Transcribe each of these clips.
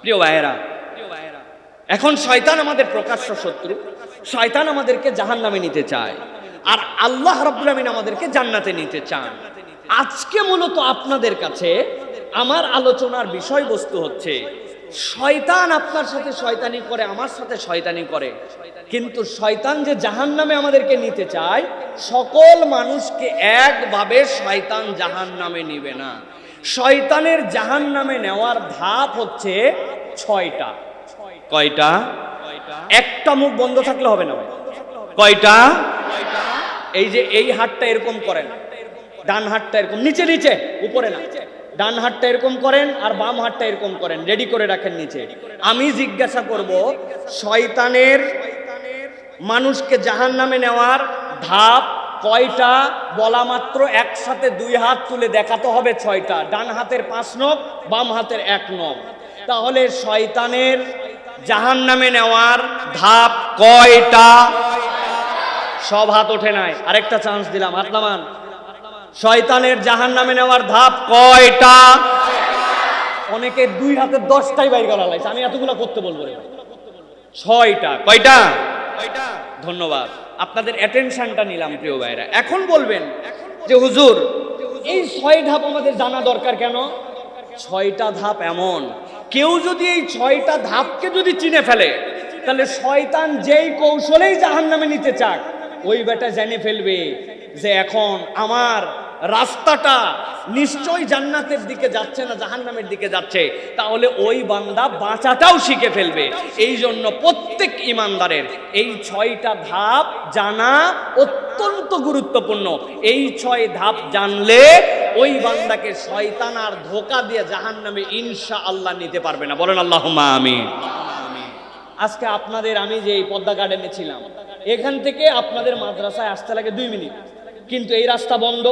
প্রিয় ভাইয়েরা, এখন শয়তান আমাদের প্রকাশ্য শত্রু। শয়তান আমাদেরকে জাহান নামে নিতে চায়। আর আল্লাহ রাব্বুল আমাদেরকে জান্নাতে নিতে চান। আজকে মূলত আপনাদের কাছে আমার আলোচনার বিষয়বস্তু হচ্ছে, শয়তান আপনার সাথে শয়তানি করে, আমার সাথে শয়তানি করে। কিন্তু শয়তান যে জাহান নামে আমাদেরকে নিতে চায়, সকল মানুষকে একভাবে শয়তান জাহান নামে নিবে না। শয়তানের জাহান নামে নেওয়ার ধাপ হচ্ছে ছয়টা। কয়টা? একটা মুখ বন্ধ থাকলে হবে না কয়টা? এই যে এই হাতটা এরকম করেন। ডান হাতটা এরকম নিচে নিচে উপরে না। ডান হাতটা এরকম করেন আর বাম হাতটা এরকম করেন রেডি করে রাখেন নিচে। আমি জিজ্ঞাসা করব শয়তানের মানুষকে জাহান নামে নেওয়ার ধাপ কয়টা? বলা মাত্র একসাথে দুই হাত তুলে দেখাতে হবে ছয়টা। ডান হাতের পাঁচ নখ, বাম হাতের এক নখ। তাহলে শয়তানের জাহান নামে নেওয়ার ধাপ কয়টা? সব হাত ওঠে নাই। আরেকটা চান্স দিলাম নামান। শয়তানের জাহান নামে নেওয়ার ধাপ কয়টা? অনেকে দুই হাতে দশটাই বাইর করা লাগছে। আমি এতগুলো করতে বলব। ছয়টা। কয়টা? ধন্যবাদ। আপনাদের অ্যাটেনশনটা নিলাম, প্রিয় ভাইরা এখন বলবেন যে, হুজুর, এই ছয় ধাপ আমাদের জানা দরকার কেন? ছয়টা ধাপ এমন। কেউ যদি এই ছয়টা ধাপকে যদি চিনে ফেলে, তাহলে শয়তান যেই কৌশলেই জাহান নামে নিতে চাক, ওই বেটা জেনে ফেলবে যে, এখন আমার রাস্তাটা নিশ্চয়ই জান্নাতের দিকে যাচ্ছে না জাহান্নামের দিকে যাচ্ছে, তাহলে ওই বান্দা বাঁচাটাও শিখে ফেলবে। এই জন্য প্রত্যেক ইমানদারের এই ছয়টা ধাপ জানা অত্যন্ত গুরুত্বপূর্ণ। এই ছয় ধাপ জানলে ওই বান্দাকে শয়তান আর ধোকা দিয়ে জাহান্নামে ইনশা আল্লাহ নিতে পারবে না। বলেন আল্লাহ আমি আজকে আপনাদের আমি যে এই পদ্মা গার্ডেনে ছিলাম, এখান থেকে আপনাদের মাদ্রাসায় আসতে লাগে দুই মিনিট। কিন্তু এই রাস্তা বন্ধ।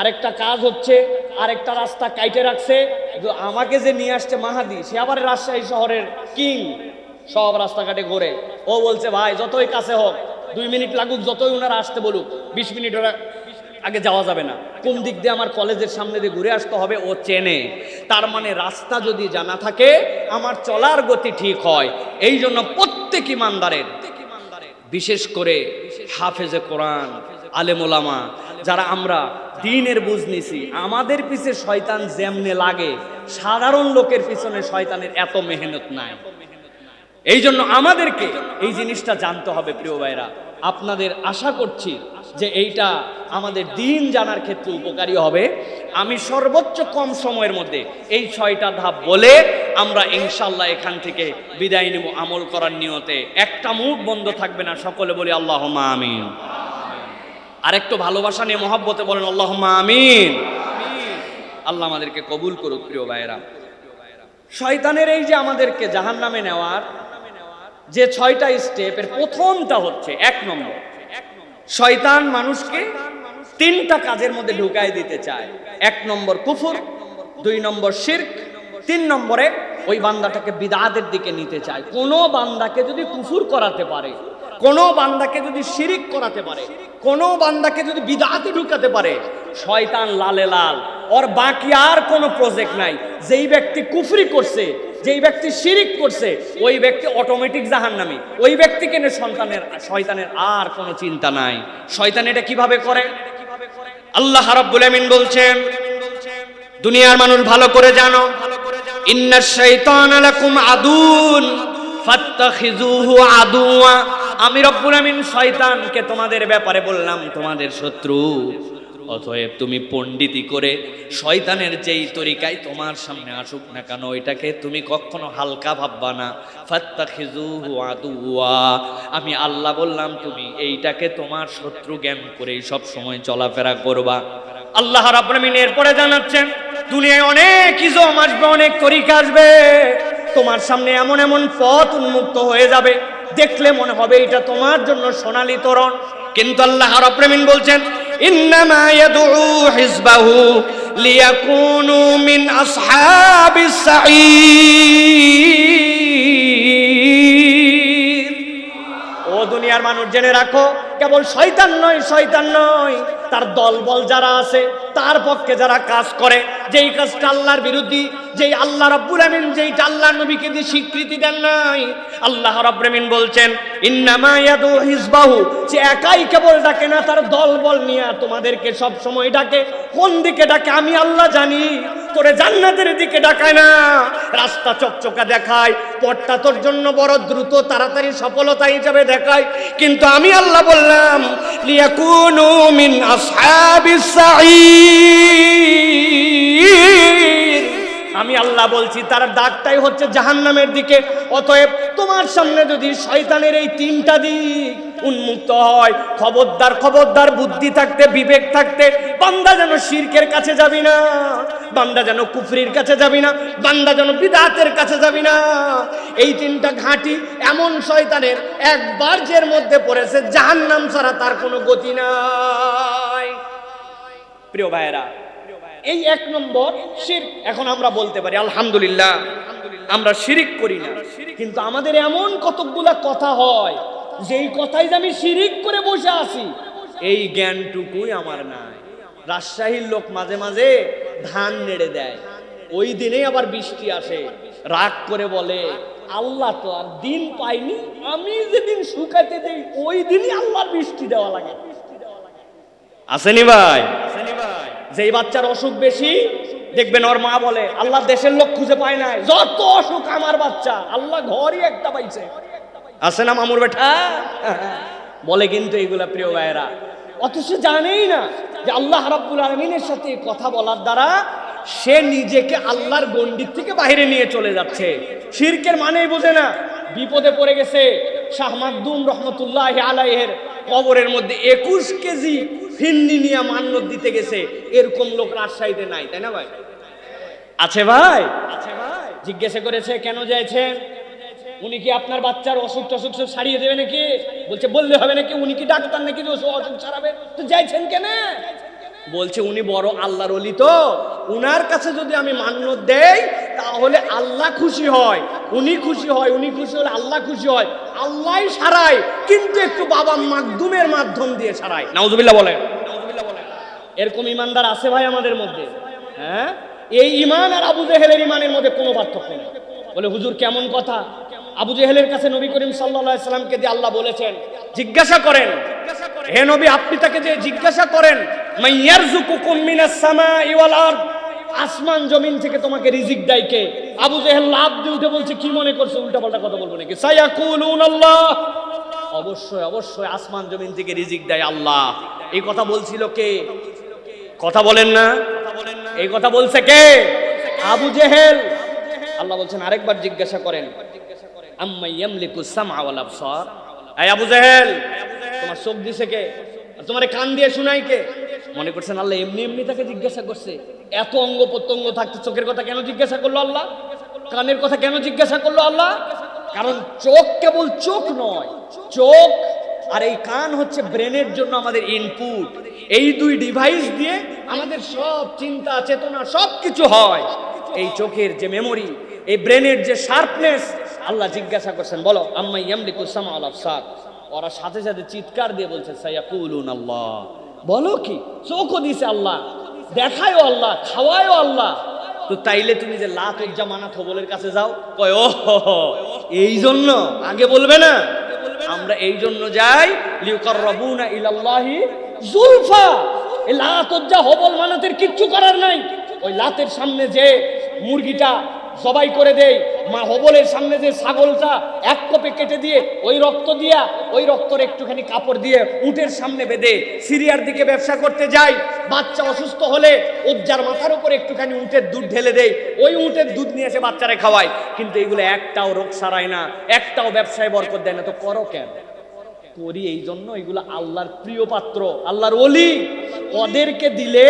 আরেকটা কাজ হচ্ছে, আরেকটা রাস্তা কাইটে রাখছে। আমাকে যে নিয়ে আসছে মাহাদি, সে আবার রাজশাহী শহরের কিং। সব রাস্তাঘাটে ঘোরে। ও বলছে, ভাই, যতই কাছে হোক, দুই মিনিট লাগুক, যতই ওনারা আসতে বলুক, বিশ মিনিট ওরা আগে যাওয়া যাবে না। কোন দিক দিয়ে আমার কলেজের সামনে দিয়ে ঘুরে আসতে হবে, ও চেনে। তার মানে রাস্তা যদি জানা থাকে, আমার চলার গতি ঠিক হয়। এই জন্য প্রত্যেক ইমানদারের, বিশেষ করে হাফেজে কোরআন আলেমোলামা যারা আমরা দিনের বুঝ নিছি, আমাদের পিছে শয়তান যেমনে লাগে, সাধারণ লোকের পিছনে শয়তানের এত মেহনত নাই। এই জন্য আমাদেরকে এই জিনিসটা জানতে হবে, প্রিয় ভাইরা। আপনাদের আশা করছি যে এইটা আমাদের দিন জানার ক্ষেত্রে উপকারী হবে। আমি সর্বোচ্চ কম সময়ের মধ্যে এই ছয়টা ধাপ বলে আমরা ইনশাল্লাহ এখান থেকে বিদায় নেব আমল করার নিয়তে। একটা মুখ বন্ধ থাকবে না, সকলে বলি আল্লাহ আমিন। আরেকটু ভালোবাসা নিয়ে মহাব্বতে বলেন আল্লাহ আমিন। আল্লাহ আমাদেরকে কবুল করুক, প্রিয় ভাইয়েরা। শয়তানের এই যে আমাদেরকে জাহান নামে নেওয়ার যে ছয়টা স্টেপের প্রথমটা হচ্ছে, এক নম্বর, শয়তান মানুষকে তিনটা কাজের মধ্যে ঢুকাই দিতে চায়। এক নম্বর কুফুর, দুই নম্বর শির্ক, তিন নম্বরে ওই বান্দাটাকে বিদাতের দিকে নিতে চায়। কোনো বান্দাকে যদি কুফুর করাতে পারে কোনো বান্দাকে যদি শিরিক করাতে পারে, কোনো বান্দাকে যদি বিদাতে ঢুকাতে পারে, শয়তান লালে লাল। ওর বাকি আর কোনো প্রজেক্ট নাই। যেই ব্যক্তি কুফরি করছে, যেই ব্যক্তি শিরিক করছে, ওই ব্যক্তি অটোমেটিক জাহান্নামী। ওই ব্যক্তিকে নিয়ে সন্তানের, শয়তানের আর কোনো চিন্তা নাই। শয়তান এটা কীভাবে করে? আল্লাহ রাব্বুল আমিন বলছেন, দুনিয়ার মানুষ ভালো করে জানো ইন্না শাইতান লাকুম আদুন ফাত্তাখিজুহু আদুয়া আমি রব্বুল আমিন শয়তানকে তোমাদের ব্যাপারে বললাম, তোমাদের শত্রু। অতএব তুমি পণ্ডিতি করে শয়তানের যেই তরিকায় তোমার সামনে আসুক না কেন ওইটাকে তুমি কখনো হালকা ভাববা না। ফাত্তাখিজুহু আদুয়া আমি আল্লাহ বললাম, তুমি এইটাকে তোমার শত্রু জ্ঞান করেই সব সময় চলাফেরা করবা। আল্লাহ রাব্বুল আমিন এরপরে জানাচ্ছেন, দুনিয়ায় অনেক ইজম আসবে, অনেক তরিকা আসবে। তোমার সামনে এমন এমন পথ উন্মুক্ত হয়ে যাবে। দেখলে মনে হবে এটা তোমার জন্য সোনালী তরণ। কিন্তু আল্লাহ রাব্বুল বলছেন, ইন্নামা ইয়াদউ হিজবাহু লিয়াকুনু মিন আসহাবিস সাঈর ও দুনিয়ার মানুষ, জেনে রাখো, কেবল শয়তান নয় শয়তান নয়, তার দলবল যারা আছে, তার পক্ষে যারা কাজ করে যেই কাজটা আল্লাহর বিরুদ্ধে, যেই আল্লাহ রাব্বুল আমিন যেইটা আল্লাহ নবীকে দিয়ে স্বীকৃতি দেন নাই, আল্লাহ রাব্বুল আমিন বলছেন, ইন্নামা ইয়াদু হিজবাহু সে একাই কেবল ডাকে না, তার দল বল নিয়ে তোমাদেরকে সব সময় ডাকে। কোন দিকে ডাকে? আমি আল্লাহ জানি, তোরে জান্নাতের দিকে ডাকায় না। রাস্তা চকচকা দেখায়, পথটা তোর জন্য বড় দ্রুত, তাড়াতাড়ি সফলতা হিসাবে দেখায়। কিন্তু আমি আল্লাহ বললাম, লিয়াকুনু মিন আসহাবিস সাঈর আমি আল্লাহ বলছি, তার দাগটাই হচ্ছে জাহান্নামের দিকে। অতএব তোমার সামনে যদি শয়তানের এই তিনটা দিক উন্মুক্ত হয়, খবরদার খবরদার, বুদ্ধি থাকতে, বিবেক থাকতে, বান্দা যেন শিরকের কাছে যাবি না, বান্দা যেন কুফরির কাছে যাবি না, বান্দা যেন বিদাতের কাছে যাবি না। এই তিনটা ঘাঁটি এমন শয়তানের একবার যের মধ্যে পড়েছে, জাহান্নাম ছাড়া তার কোনো গতি নাই। প্রিয় ভাইয়েরা এই এক নম্বর শির এখন আমরা বলতে পারি, আলহামদুলিল্লাহ, আমরা শিরিক করি না। কিন্তু আমাদের এমন কতকগুলা কথা হয়, যেই কথাই যে আমি শিরিক করে বসে আছি, এই জ্ঞানটুকুই আমার নাই। রাজশাহীর লোক মাঝে মাঝে ধান নেড়ে দেয়। ওই দিনেই আবার বৃষ্টি আসে, রাগ করে বলে, আল্লাহ তো আর দিন পাইনি, আমি যেদিন শুকাইতে দেই, ওই দিনই আল্লাহর বৃষ্টি দেওয়া লাগে। আসেনি ভাই? যেই বাচ্চার অসুখ বেশি দেখবেন ওর মা বলে আল্লাহ দেশের লোক খুঁজে পায় নাই। যত অসুখ আমার বাচ্চা আল্লাহ ঘরই একটা পাইছে। আছে না মামুর বেটা? বলে কিন্তু এইগুলা প্রিয় ভাইয়েরা। অথচ জানেই না যে আল্লাহ রাব্বুল আলমিনের সাথে কথা বলার দ্বারা সে নিজেকে আল্লাহর গণ্ডির থেকে বাইরে নিয়ে চলে যাচ্ছে। শিরকের মানেই বোঝে না বিপদে পড়ে গেছে। শাহ মাকদুম রহমতুল্লাহ আলাইহের কবরের মধ্যে একুশ কেজি ফিন্নি নিয়ে মান্যত দিতে গেছে এরকম লোক রাজশাহীতে নাই তাই না ভাই? আছে ভাই। আছে ভাই। জিজ্ঞাসা করেছে কেন যাইছেন? উনি কি আপনার বাচ্চার অসুখ টসুখ সব সারিয়ে দেবে নাকি? বলছে বললে হবে নাকি উনি কি ডাক্তার নাকি যে ওসব অসুখ সারাবে তো যাইছেন কেন? বলছে উনি বড় আল্লাহর অলি তো। উনার কাছে যদি আমি মান্য দেই তাহলে আল্লাহ খুশি হয়। উনি খুশি হয় উনি খুশি হলে আল্লাহ খুশি হয়। আল্লাহ সারায় কিন্তু একটু বাবা মাধ্যমের মাধ্যম দিয়ে সারায়। নাউজুবিল্লাহ বলেন। এরকম ইমানদার আছে ভাই আমাদের মধ্যে? হ্যাঁ? এই ইমান আর আবু জেহেলের ইমানের মধ্যে কোনো পার্থক্য নেই। বলে হুজুর কেমন কথা? আবু জেহেলের কাছে নবী করিম সাল্লাহ সাল্লামকে দিয়ে আল্লাহ বলেছেন জিজ্ঞাসা করেন হে নবী আপনি তাকে যে জিজ্ঞাসা করেন আসমান জমিন থেকে তোমাকে রিজিক দেয় কে? আবু জেহেল লাভ দিয়ে উঠে বলছে, কি মনে করছে? উল্টা পাল্টা কথা বলব নাকি? সায়াকুলুন আল্লাহ অবশ্যই অবশ্যই, আসমান জমিন থেকে রিজিক দেয় আল্লাহ। এই কথা বলছিল কে? কথা বলেন না। এই কথা বলছে কে? আবু জেহেল। আল্লাহ বলছেন, আরেকবার জিজ্ঞাসা করেন, আম্মা ইয়ামলিকু সামআ ওয়াল আবসার? আবু জেহেল, তোমার চোখ দিছে কে? তোমার কান দিয়ে শুনাই কে? মনে করছেন আল্লাহ এমনি এমনি তাকে জিজ্ঞাসা করছে? এত অঙ্গ প্রত্যঙ্গ থাকতে চোখের কথা কেন জিজ্ঞাসা করল আল্লাহ? কানের কথা কেন জিজ্ঞাসা করল আল্লাহ? কারণ চোখ কেবল চোখ নয়, চোখ আর এই কান হচ্ছে ব্রেনের জন্য আমাদের ইনপুট এই দুই ডিভাইস দিয়ে আমাদের সব চিন্তা, চেতনা সব কিছু হয়। এই চোখের যে মেমোরি এই ব্রেনের যে শার্পনেস আল্লাহ জিজ্ঞাসা করছেন, বলো আম্মা ইয়ামলিকু সামা আল আবসার? ওরা সাথে সাথে চিৎকার দিয়ে বলছে সাইয়াকুলুন আল্লাহ বলো কি? চোখও দিছে আল্লাহ, দেখায়ও আল্লাহ, খাওয়ায়ও আল্লাহ। তো তাইলে তুমি যে লাত উজ্জা মানা থবলের কাছে যাও, কয় এই জন্য? আগে বলবে না। আমরা এই জন্য যাই লিউকার রবুনা ইলাল্লাহি জুলফা। এই লাত উজ্জা হবল মানাতের কিচ্ছু করার নাই। ওই লাতের সামনে যে মুরগিটা জবাই করে দেয় মা হবলের সামনে যে ছাগলটা এক কপে কেটে দিয়ে ওই রক্ত দিয়া, ওই রক্তর একটুখানি কাপড় দিয়ে উটের সামনে বেঁধে সিরিয়ার দিকে ব্যবসা করতে যাই। বাচ্চা অসুস্থ হলে উজ্জার মাথার উপরে একটুখানি উটের দুধ ঢেলে দেয় ওই উটের দুধ নিয়ে এসে বাচ্চারা খাওয়ায় কিন্তু এগুলো একটাও রোগ সারায় না, একটাও ব্যবসায় বরকত দেয় না। তো করো কেন? করি এই জন্য এগুলো আল্লাহর প্রিয় পাত্র, আল্লাহর অলি ওদেরকে দিলে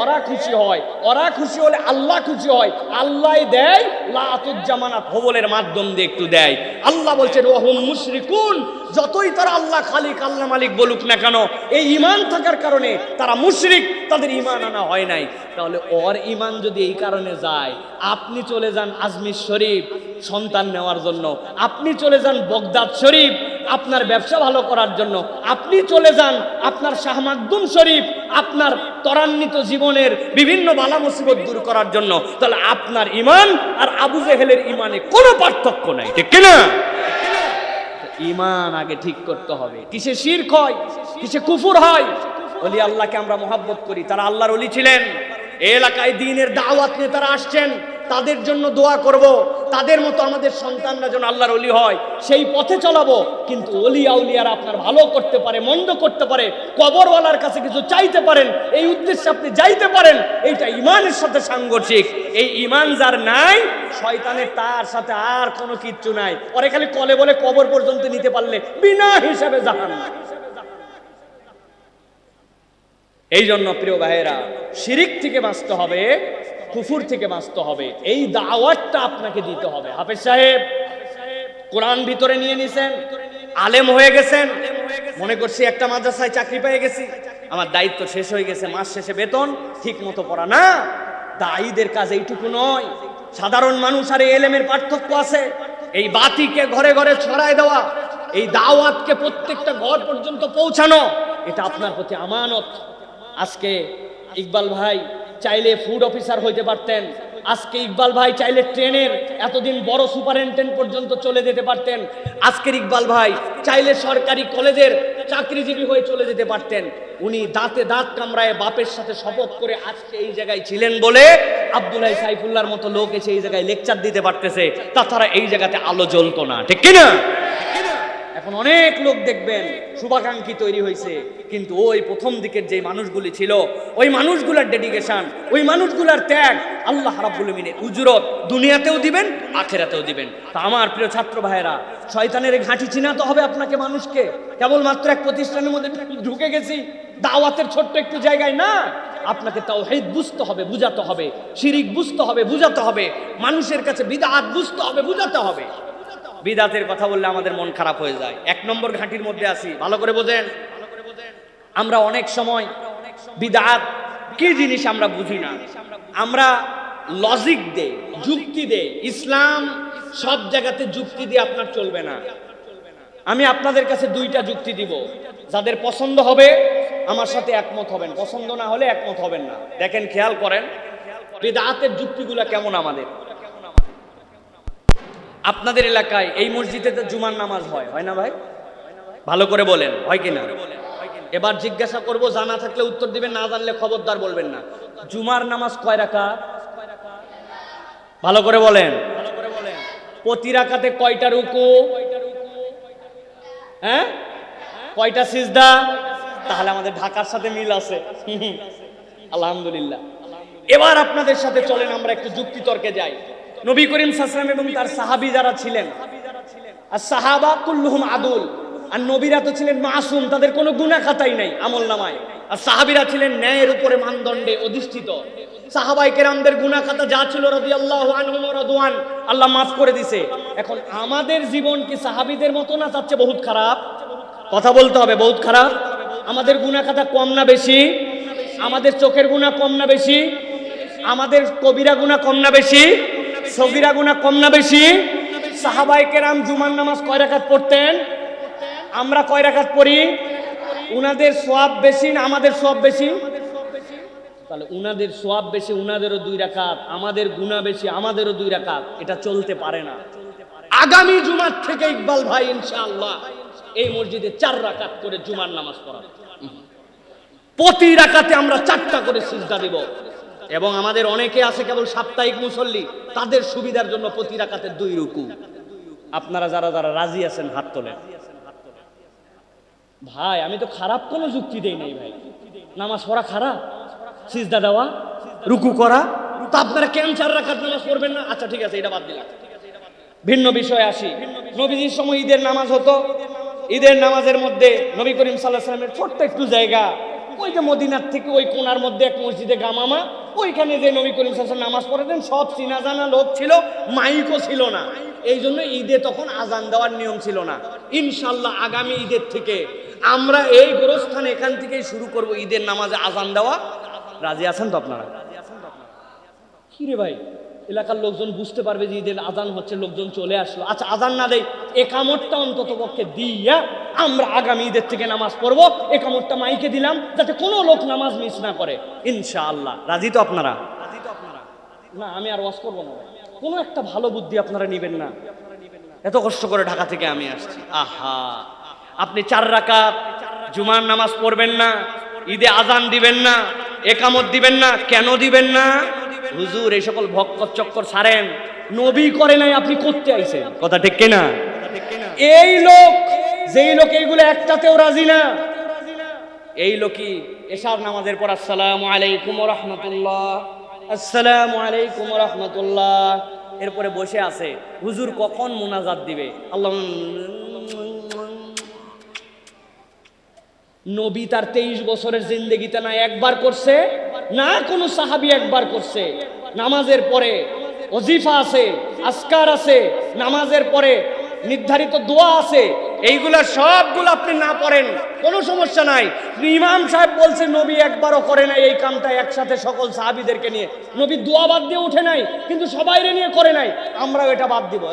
ওরা খুশি হয়। ওরা খুশি হলে আল্লাহ খুশি হয়। আল্লাহ দেয় লাতুজ্জামানাত হবলের মাধ্যম দিয়ে একটু দেয়। আল্লাহ বলছেন, ওহম মুশরিকুন, যতই তারা আল্লাহ খালিক, আল্লাহ মালিক বলুক না কেন, এই ইমান থাকার কারণে তারা মুশরিক, তাদের ইমান আনা হয় নাই। তাহলে ওর ইমান যদি এই কারণে যায়, আপনি চলে যান আজমির শরীফ সন্তান নেওয়ার জন্য। আপনি চলে যান বগদাদ শরীফ আপনার ব্যবসা ভালো করার জন্য। আপনি চলে যান আপনার শাহ মাকদুম শরীফ আপনার ত্বরান্বিত জীবনের বিভিন্ন বালা মুসিবত দূর করার জন্য, তাহলে আপনার ইমান আর আবু জেহেলের ইমানে কোনো পার্থক্য নাই। ঠিক কিনা ইমান আগে ঠিক করতে হবে। কিসে শির হয়, কিসে কুফুর হয়? অলি আল্লাহকে আমরা মহাব্বত করি। তারা আল্লাহর অলি ছিলেন। এলাকায় দিনের দাওয়াত নিয়ে তারা আসছেন। তাদের জন্য দোয়া করব। তাদের মতো আমাদের সন্তানরা যেন আল্লাহর অলি হয়, সেই পথে চলাবো। কিন্তু অলি আউলিয়ারা আপনার ভালো করতে পারে, মন্দ করতে পারে, কবরওয়ালার কাছে কিছু চাইতে পারেন, এই উদ্দেশ্যে আপনি যাইতে পারেন, এইটা ইমানের সাথে সাংঘর্ষিক। এই ইমান যার নাই, শয়তানের তার সাথে আর কোনো কিচ্ছু নাই। ওরে খালি কলে বলে কবর পর্যন্ত নিতে পারলে বিনা হিসাবে জাহান এই জন্য প্রিয় ভাইয়েরা, শিরিক থেকে বাঁচতে হবে কুফুর থেকে বাঁচতে হবে। এই দাওয়াতটা আপনাকে দিতে হবে। হাফেজ সাহেব, কোরআন ভিতরে নিয়ে নিছেন, আলেম হয়ে গেছেন। মনে করছি একটা মাদ্রাসায় চাকরি পেয়ে গেছি। আমার দায়িত্ব শেষ হয়ে গেছে, মাস শেষে বেতন ঠিক মতো পড়া না। দায়ীদের কাজ এইটুকু নয়। সাধারণ মানুষ আর এলেমের পার্থক্য আছে। এই বাতিকে ঘরে ঘরে ছড়ায় দেওয়া, এই দাওয়াতকে প্রত্যেকটা ঘর পর্যন্ত পৌঁছানো, এটা আপনার প্রতি আমানত। আজকে ইকবাল ভাই চাইলে ফুড অফিসার হইতে পারতেন। আজকে ইকবাল ভাই চাইলে ট্রেনের এতদিন বড় সুপারিনটেন্ডেন্ট পর্যন্ত চলে যেতে পারতেন। আজকের ইকবাল ভাই চাইলে সরকারি কলেজের চাকরিজীবী হয়ে চলে যেতে পারতেন। উনি দাঁতে দাঁত কামড়ায় বাপের সাথে শপথ করে আজকে এই জায়গায় ছিলেন বলে আব্দুল্লাহ সাইফুল্লাহর মতো লোক এসে এই জায়গায় লেকচার দিতে পারতেছে। তাছাড়া এই জায়গাতে আলো জ্বলতো না, ঠিক কিনা? এখন অনেক লোক দেখবেন শুভাকাঙ্ক্ষী তৈরি হয়েছে, কিন্তু ওই প্রথম দিকের যে মানুষগুলি ছিল, ওই মানুষগুলার ডেডিকেশন ওই মানুষগুলার ত্যাগ আল্লাহ রাব্বুল উজরত দুনিয়াতেও দিবেন, আখেরাতেও দিবেন। তা আমার প্রিয় ছাত্র ভাইয়েরা, শয়তানের ঘাঁটি চিনাতে হবে আপনাকে মানুষকে। কেবলমাত্র এক প্রতিষ্ঠানের মধ্যে ঢুকে গেছি, দাওয়াতের ছোট্ট একটু জায়গায় না। আপনাকে তাও হেদ বুঝতে হবে, বুঝাতে হবে, শিরিক বুঝতে হবে, বুঝাতে হবে। মানুষের কাছে বিদাত বুঝতে হবে, বুঝাতে হবে। বিদাতের কথা বললে আমাদের মন খারাপ হয়ে যায়। এক নম্বর ঘাঁটির মধ্যে আসি ভালো করে বোঝেন। আমরা অনেক সময় বিদাত, কি জিনিস আমরা বুঝি না? আমরা লজিক দে যুক্তি দে ইসলাম সব জায়গাতে যুক্তি দিয়ে আপনার চলবে না। আমি আপনাদের কাছে দুইটা যুক্তি দিব। যাদের পছন্দ হবে, আমার সাথে একমত হবেন। পছন্দ না হলে একমত হবেন না। দেখেন, খেয়াল করেন, বিদাতের যুক্তিগুলা কেমন আমাদের? আপনাদের এলাকায় এই মসজিদে তো জুমার নামাজ হয় হয় না ভাই? ভালো করে বলেন, হয় কি না এবার জিজ্ঞাসা করব, জানা থাকলে উত্তর দিবেন, না জানলে খবরদার বলবেন না। জুমার নামাজ কয় রাখা ভালো করে বলেন। প্রতি রাকাতে কয়টা রুকু? হ্যাঁ? কয়টা সিজদা? তাহলে আমাদের ঢাকার সাথে মিল আছে। আলহামদুলিল্লাহ। এবার আপনাদের সাথে চলেন, আমরা একটু যুক্তি তর্কে যাই। নবী করিম সাসলাম এবং তার সাহাবি যারা ছিলেন, আর সাহাবা কুল্লুহুম আদুল, আর নবীরা তো ছিলেন মাসুম, তাদের কোনো গুণা খাতাই নাই আমল নামায়। আর সাহাবিরা ছিলেন ন্যায়ের উপরে মানদণ্ডে অধিষ্ঠিত। সাহাবাই কেরামদের গুণা খাতা যা ছিল রবি আল্লাহ রদুয়ান আল্লাহ মাফ করে দিছে। এখন আমাদের জীবন কি সাহাবিদের মতো না চাচ্ছে বহুত খারাপ? কথা বলতে হবে, বহুত খারাপ? আমাদের গুণা খাতা কম না বেশি? আমাদের চোখের গুণা কম না বেশি? আমাদের কবিরা গুণা কম না বেশি? সগিরা গুণা কম না বেশি? সাহাবাই কেরাম জুমার নামাজ কয় রাখাত পড়তেন? আমরা কয় রাখাত পড়ি? উনাদের সোয়াব বেশি না আমাদের সোয়াব বেশি? তাহলে উনাদের সোয়াব বেশি, উনাদেরও দুই রাকাত, আমাদের গুণা বেশি, আমাদেরও দুই রাকাত। এটা চলতে পারে না। আগামী জুমার থেকে ইকবাল ভাই, ইনশাআল্লাহ, এই মসজিদে চার রাকাত করে জুমার নামাজ পড়াবে। প্রতি রাকাতে আমরা চারটা করে সিজদা দিব। এবং আমাদের অনেকে আছে কেবল সাপ্তাহিক মুসল্লি, তাদের সুবিধার জন্য প্রতি রাকাতে দুই রুকু। আপনারা যারা যারা রাজি আছেন, হাত তোলেন। ভাই, আমি তো খারাপ কোনো যুক্তি দেই নাই ভাই। নামাজ পড়া খারাপ, সিজদা দেওয়া, রুকু করা। তো আপনারা কেন চার রাখাত নামাজ পড়বেন না? আচ্ছা ঠিক আছে, এটা বাদ দিলাম। ভিন্ন বিষয়ে আসি। নবীজির সময় ঈদের নামাজ হতো। ঈদের নামাজের মধ্যে নবী করিম সাল্লাহ সাল্লামের ছোট্ট একটু জায়গা ওই যে মদিনার থেকে ওই কোনার মধ্যে এক মসজিদে গামামা ওইখানে যে নবী করিম সাল্লাম নামাজ পড়েছেন সব চিনা জানা লোক ছিল, মাইকও ছিল না। এই জন্য ঈদে তখন আজান দেওয়ার নিয়ম ছিল না। ইনশাল্লাহ আগামী ঈদের থেকে আমরা এই গোরস্থান এখান থেকেই শুরু করব ঈদের নামাজে আজান দেওয়া। রাজি আছেন তো আপনারা? কি রে ভাই? এলাকার লোকজন বুঝতে পারবে যে ঈদের আজান হচ্ছে লোকজন চলে আসলো। আচ্ছা আজান না দেয় একামতটা অন্তত পক্ষে দিয়া আমরা আগামী ঈদের থেকে নামাজ পড়ব। একামতটা মাইকে দিলাম যাতে কোনো লোক নামাজ মিস না করে। ইনশাআল্লাহ। রাজি তো আপনারা? না আমি আর ওয়াজ করব না কোনো একটা ভালো বুদ্ধি আপনারা নেবেন না। এত কষ্ট করে ঢাকা থেকে আমি আসছি। আহা! আপনি চার রাকাত জুমার নামাজ পড়বেন না ঈদে আজান দিবেন না একামত দিবেন না কেন দিবেন না? হুজুর এই সকল ভক্কর চক্কর সারেন নবী করে নাই আপনি করতে আইছেন। কথা ঠিক কিনা? এই লোক যেই লোক এইগুলো একটাতেও রাজি না। এই লোকই এশার নামাজের পর আসসালামু আলাইকুম রহমতুল্লাহ। আসসালামু আলাইকুম রহমতুল্লাহ। এরপরে বসে আছে। হুজুর কখন মোনাজাত দিবে? আল্লাহ নবী তার তেইশ বছরের জিন্দগিতে না একবার করছে? না কোনো সাহাবি একবার করছে। নামাজের পরে অজিফা আছে আসকার আছে, নামাজের পরে নির্ধারিত দোয়া আছে, এইগুলা সবগুলো আপনি না পড়েন, কোনো সমস্যা নাই। ইমাম সাহেব বলছে, নবী একবারও করে নাই এই কামটা একসাথে সকল সাহাবিদেরকে নিয়ে। নবী দোয়া বাদ দিয়ে উঠে নাই, কিন্তু সবাইরে নিয়ে করে নাই। আমরাও এটা বাদ দিব।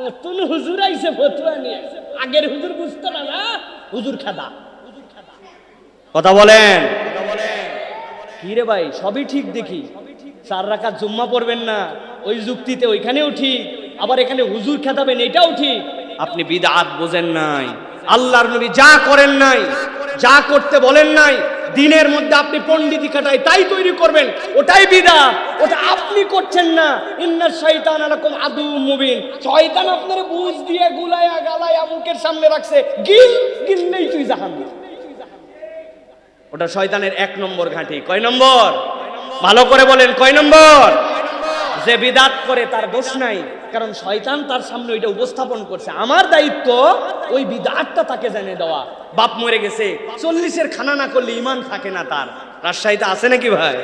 নতুন হুজুর আইছে, ফতুয়া নিয়ে। আগের হুজুর বুঝতো না না? হুজুর খাদা। কথা বলেন। কি রে ভাই, সবই ঠিক দেখি। চার রাকাত জুম্মা পড়বেন না, ওই যুক্তিতে ওইখানেও ঠিক, আবার এখানে হুজুর খেতাবেন, এটাও ঠিক। আপনি বিদাত বোঝেন নাই, আল্লাহর নবী যা করেন নাই, যা করতে বলেন নাই, দিনের মধ্যে আপনি পণ্ডিতি কাটাই তাই তৈরি করবেন, ওটাই বিদা ওটা আপনি করছেন না। ইন্নার শয়তান আলাকুম আদু মুবিন, শয়তান আপনার বুঝ দিয়ে গুলায়া গালায়া মুখের সামনে রাখছে, গিল গিললেই তুই জাহান্নাম ওটা শয়তানের এক নম্বর ঘাঁটি। কয় নম্বর? ভালো করে বলেন, কয় নম্বর? যে বিদাত করে তার দোষ নাই, কারণ শয়তান তার সামনে ওইটা উপস্থাপন করছে। আমার দায়িত্ব ওই বিদাতটা তাকে জেনে দেওয়া। বাপ মরে গেছে, চল্লিশের খানা না করলে ইমান থাকে না তার। রাজশাহীতে আছে নাকি ভাই।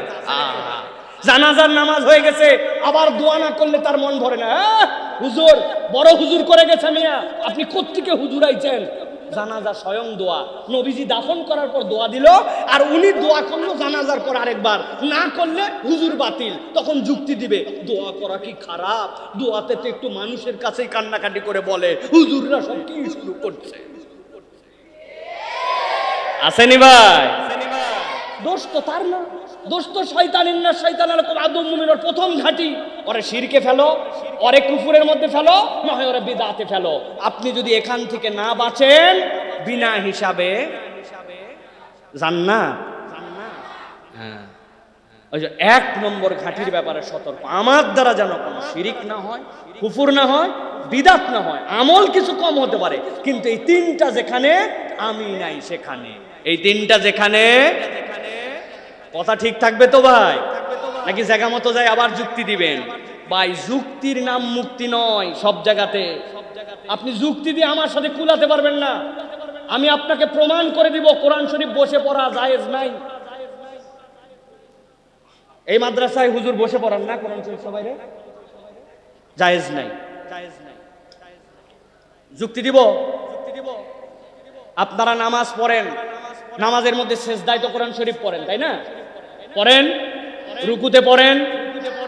জানাজার নামাজ হয়ে গেছে, আবার দোয়া না করলে তার মন ভরে না। হুজুর, বড় হুজুর করে গেছে মিয়া। আপনি কোত্থেকে হুজুর আইছেন? জানাজা স্বয়ং দোয়া। নবীজি দাফন করার পর দোয়া দিল আর উনি দোয়া করল জানাজার পর আরেকবার। না করলে হুজুর বাতিল তখন যুক্তি দিবে দোয়া করা কি খারাপ? দোয়াতে তো একটু মানুষের কাছেই কান্নাকাটি করে বলে হুজুররা সব কি শুরু করছে? আসেনি ভাই? দোষ তো তার না। দোষ তো শয়তানিন না শয়তান এরকম আদম মুমিনের প্রথম ঘাঁটি। ওরে শিরকে ফেলো, ওরে কুফুরের মধ্যে ফেলো না হয় ওরে বিদাতে ফেলো। আপনি যদি এখান থেকে না বাঁচেন, বিনা হিসাবে জান্নাত। হ্যাঁ। ওই যে এক নম্বর ঘাঁটির ব্যাপারে সতর্ক। আমার দ্বারা যেন কোনো শিরিক না হয়, কুফুর না হয়, বিদাত না হয়, আমল কিছু কম হতে পারে। কিন্তু এই তিনটা যেখানে, আমি নাই সেখানে। এই তিনটা যেখানে কথা ঠিক থাকবে তো ভাই? নাকি জায়গা মতো যায় আবার যুক্তি দিবেন? ভাই, যুক্তির নাম মুক্তি নয় সব জায়গাতে। আপনি যুক্তি দিয়ে আমার সাথে কুলাতে পারবেন না। আমি আপনাকে প্রমাণ করে দিব, কোরআন শরীফ বসে পড়া জায়েজ নাই। এই মাদ্রাসায় হুজুর বসে পড়ান না কোরআন শরীফ সবাই রে? জায়েজ নাই। যুক্তি দিব? আপনারা নামাজ পড়েন। নামাজের মধ্যে শেষ দায়িত্ব কোরআন শরীফ পড়েন, তাই না? পড়েন, রুকুতে পড়েন,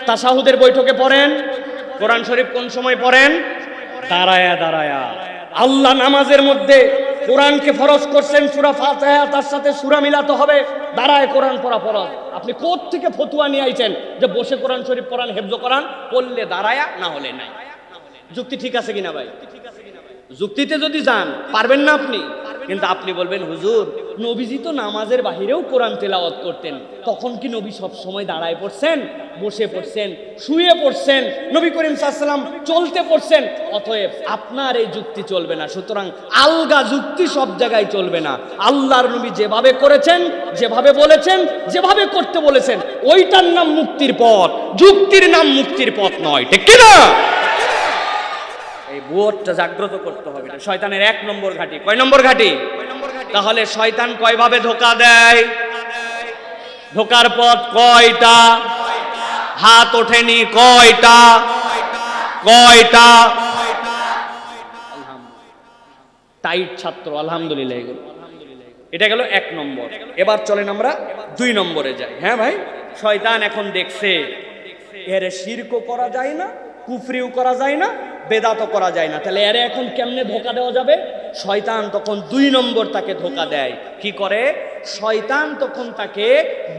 তাসাহুদের বৈঠকে পড়েন, কোরআন শরীফ কোন সময় পড়েন? দাঁড়ায়া দাঁড়ায়া। আল্লাহ নামাজের মধ্যে কোরআনকে ফরজ করছেন, সুরা ফাতিহা, তার সাথে সুরা মিলাতে হবে। দাঁড়ায় কোরআন পড়া ফরজ। আপনি কোথ থেকে ফতুয়া নিয়ে আইছেন যে বসে কোরআন শরীফ কোরআন হেফজ কোরআন পড়লে দাঁড়ায়া, না হলে নাই। যুক্তি ঠিক আছে কিনা ভাই? যুক্তিতে যদি যান, পারবেন না আপনি। কিন্তু আপনি বলবেন, হুজুর, নবীজি তো নামাজের বাহিরেও কোরআন তেলাওয়াত করতেন। তখন কি নবী সব সময় দাঁড়ায় পড়ছেন, বসে পড়ছেন, শুয়ে পড়ছেন, নবী করিম সাল্লাম চলতে পড়ছেন? অতএব আপনার এই যুক্তি চলবে না। সুতরাং আলগা যুক্তি সব জায়গায় চলবে না। আল্লাহর নবী যেভাবে করেছেন, যেভাবে বলেছেন, যেভাবে করতে বলেছেন, ওইটার নাম মুক্তির পথ। যুক্তির নাম মুক্তির পথ নয়। ঠিক কি না এই বোধটা জাগ্রত করতে হবে শয়তানের এক নম্বর ঘাটি। কয় নম্বর ঘাটি? তাহলে শয়তান কয়ভাবে ধোকা দেয়? ধোকার পথ কয়টা? হাত ওঠেনি কয়টা? কয়টা? টাইট ছাত্র, আলহামদুলিল্লাহ, এগুলো। এটা গেল এক নম্বর। এবার চলেন আমরা দুই নম্বরে যাই। হ্যাঁ ভাই? শয়তান এখন দেখছে, এর শিরকও করা যায় না কুফরিও করা যায় না, বেদাতও করা যায় না। তাহলে এরে এখন কেমনে ধোকা দেওয়া যাবে? শয়তান তখন দুই নম্বর তাকে ধোকা দেয়। কি করে? শয়তান তখন তাকে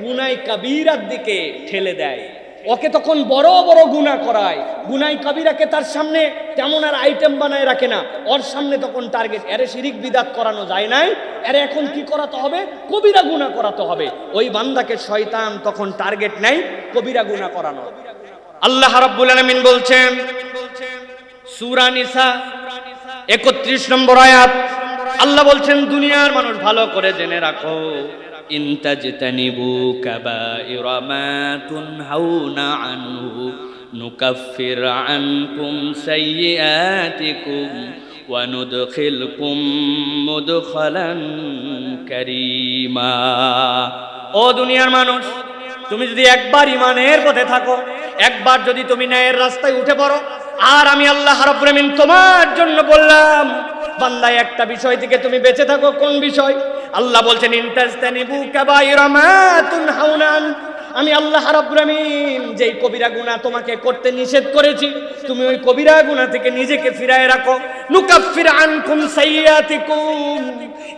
গুনাই কাবিরার দিকে ঠেলে দেয়। ওকে তখন বড় বড় গুণা করায়। গুনাই কাবিরাকে তার সামনে তেমন আর আইটেম বানায় রাখে না। ওর সামনে তখন টার্গেট এরে শিরিক বিদাত করানো যায় নাই। এরে এখন কি করাতে হবে? কবিরা গুণা করাতে হবে। ওই বান্দাকে শয়তান তখন টার্গেট নেয়, কবিরা গুণা করানো আল্লাহ রাব্বুল আলামিন বলছেন, সূরা নিসা 31 নম্বর আয়াত। আল্লাহ বলছেন, দুনিয়ার মানুষ ভালো করে জেনে রাখো। ইনতাজতানিবু কাবাইরা মা তুনহাউনা আনহু, নুকাফির আনকুম সাইয়্যাতিকুম ওয়া নুদখিলকুম মুদখালান কারীমা। ও দুনিয়ার মানুষ, তুমি যদি একবার ইমানের পথে থাকো একবার যদি তুমি ন্যায়ের রাস্তায় উঠে পড়ো, আর আমি আল্লাহ রাব্বুল তোমার জন্য বললাম, বান্দায় একটা বিষয় থেকে তুমি বেঁচে থাকো। কোন বিষয়? আল্লাহ বলছেন, ইনতাজতানিবু কাবাইরা মা তুনহাউনান আমি আল্লাহ রাব্বুল যেই কবিরা গুনাহ তোমাকে করতে নিষেধ করেছি, তুমি ওই কবিরা গুনাহ থেকে নিজেকে ফিরায় রাখো। নুকাফির আনকুম সাইয়াতিকুম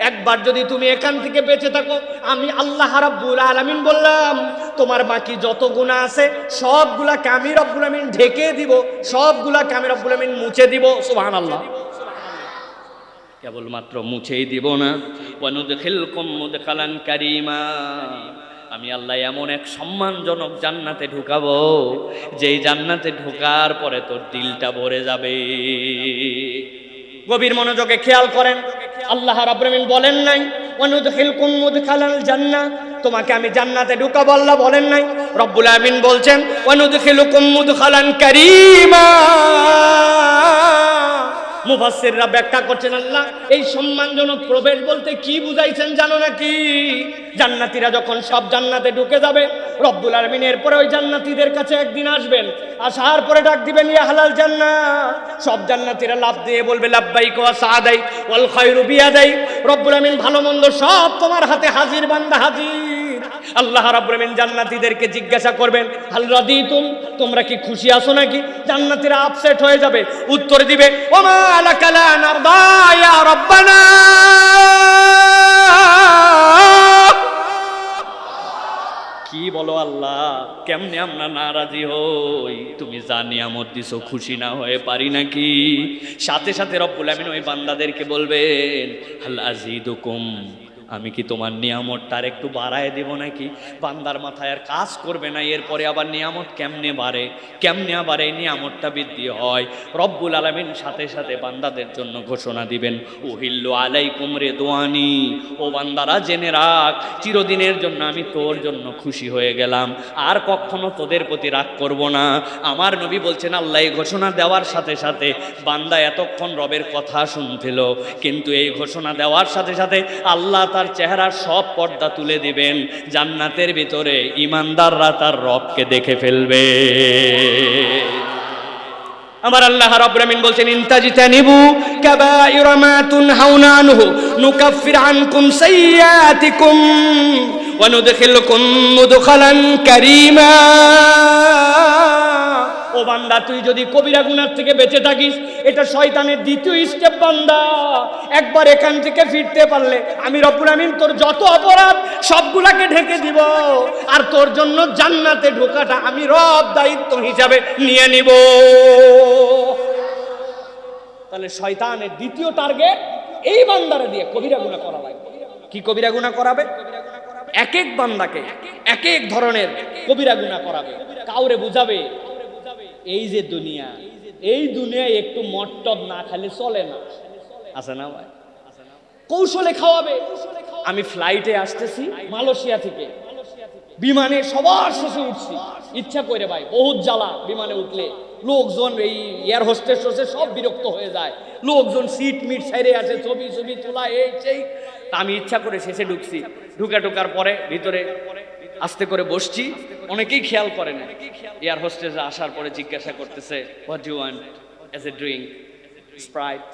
একবার যদি তুমি এখান থেকে বেঁচে থাকো, আমি আল্লাহ রাব্বুল আলামিন বললাম, তোমার বাকি যত গুনাহ আছে, সবগুলাকে আমি রব্বুল আমিন ঢেকে দিব, সবগুলাকে আমি রব্বুল আমিন মুছে দিব। সুবহানাল্লাহ। কেবলমাত্র মুছেই দিব না। ওয়ানুদখিলকুম মুদখালান কারীমা। আমি আল্লাহ এমন এক সম্মানজনক জান্নাতে ঢুকাবো, যেই জান্নাতে ঢোকার পরে তোর দিলটা ভরে যাবে। গভীর মনোযোগে খেয়াল করেন, আল্লাহ রাব্বুল বলেন নাই, ওয়ানুদখিলকুম মুদখালাল জান্নাহ তোমাকে আমি জান্নাতে ঢুকাবো, আল্লাহ বলেন নাই। রব্বুল আমিন বলছেন, ওয়ানুদখিলকুম মুদখালান কারীমা মুফাসসিররা ব্যাখ্যা করছেন, আল্লাহ, এই সম্মানজনক প্রবেশ বলতে কি বুঝাইছেন জানো নাকি? জান্নাতীরা যখন সব জান্নাতে ঢুকে যাবে, রব্বুল আলামিন এরপরে ওই জান্নাতীদের কাছে একদিন আসবেন, আসার পরে ডাক দিবেন, ইয়া হালাল জান্নাত। সব জান্নাতীরা লাভ দিয়ে বলবে, লাব্বাইক ওয়া সাদাই ওয়াল খায়রু বিয়াদাই রব্বুল আলামিন ভালো মন্দ সব তোমার হাতে হাজির, বান্দা হাজির। আল্লাহ রাব্বুল আমিন জান্নাতীদেরকে জিজ্ঞাসা করবেন, হাল রাদিতুম? তোমরা কি খুশি আছো নাকি? জান্নাতীরা আপসেট হয়ে যাবে। উত্তর দিবে কি বলো আল্লাহ, কেমনে আমরা নারাজি হই? তুমি যা নিয়ামত দিছো খুশি না হয়ে পারি নাকি? সাথে সাথে রব্বুল আমিন ওই বান্দাদেরকে বলবেন, হাল আজিদুকুম? আমি কি তোমার নিয়ামতটা আর একটু বাড়ায় দেব নাকি? বান্দার মাথায় আর কাজ করবে না, এরপরে আবার নিয়ামত কেমনে বাড়ে? কেমনে আবার এই নিয়ামতটা বৃদ্ধি হয়? রব্বুল আলমিন সাথে সাথে বান্দাদের জন্য ঘোষণা দিবেন ওহিল্লু আলাই কুমরে দোয়ানি ও বান্দারা, জেনে রাখ, চিরদিনের জন্য আমি তোর জন্য খুশি হয়ে গেলাম। আর কখনো তোদের প্রতি রাগ করব না। আমার নবী বলছেন, আল্লাহ, এই ঘোষণা দেওয়ার সাথে সাথে বান্দা এতক্ষণ রবের কথা শুনছিল। কিন্তু এই ঘোষণা দেওয়ার সাথে সাথে আল্লাহ তার চেহারার সব পর্দা তুলে দিবেন। জান্নাতের ভিতরে ইমানদাররা তার রবকে দেখে ফেলবে। আমার আল্লাহ রাব্বুল আমিন বলছেন, ইনতাজিতানিবু কাবাইরা মা তুনহাউনা আনহু, নুকাফির আনকুম সাইয়্যাতিকুম ওয়া নুদখিলকুম মুদখালান কারীমা। ও বান্দা, তুই যদি কবিরা গুনার থেকে বেঁচে থাকিস, এটা শয়তানের দ্বিতীয় স্টেপ বান্দা। একবার এখান থেকে ফিরতে পারলে আমি রব্বুল আমিন তোর যত অপরাধ সবগুলাকে ঢেকে দিব, আর তোর জন্য জান্নাতে ঢোকাটা আমি রব দায়িত্ব হিসাবে নিয়ে নিব। তাহলে শয়তানের দ্বিতীয় টার্গেট এই বান্দারে দিয়ে কবিরা গুণা করা লাগবে। কি কবিরা গুণা করাবে? এক এক বান্দাকে এক এক ধরনের কবিরা গুণা করাবে। কাউরে বুঝাবে এই যে দুনিয়া এই দুনিয়ায় একটু মটটব না খালি চলে না। আছে না ভাই? কৌশলে খাওয়াবে। আমি ফ্লাইটে আসতেছি। মালয়েশিয়া থেকে। বিমানে সবার শেষে উঠছি। ইচ্ছা করে ভাই বহুত জ্বালা বিমানে উঠলে। লোকজন এই এয়ার হোস্টেস হোস্টেস সব বিরক্ত হয়ে যায়। লোকজন সিট মিট সাইডে আছে ছবি ছবি তোলা এই সেই। আমি ইচ্ছা করে শেষে ঢুকছি। ঢুকে ঢুকার পরে ভিতরে আস্তে করে বসছি। অনেকেই খেয়াল করে না। এয়ার হোস্টেসে আসার পরে জিজ্ঞাসা করতেছে what you want as a drink Sprite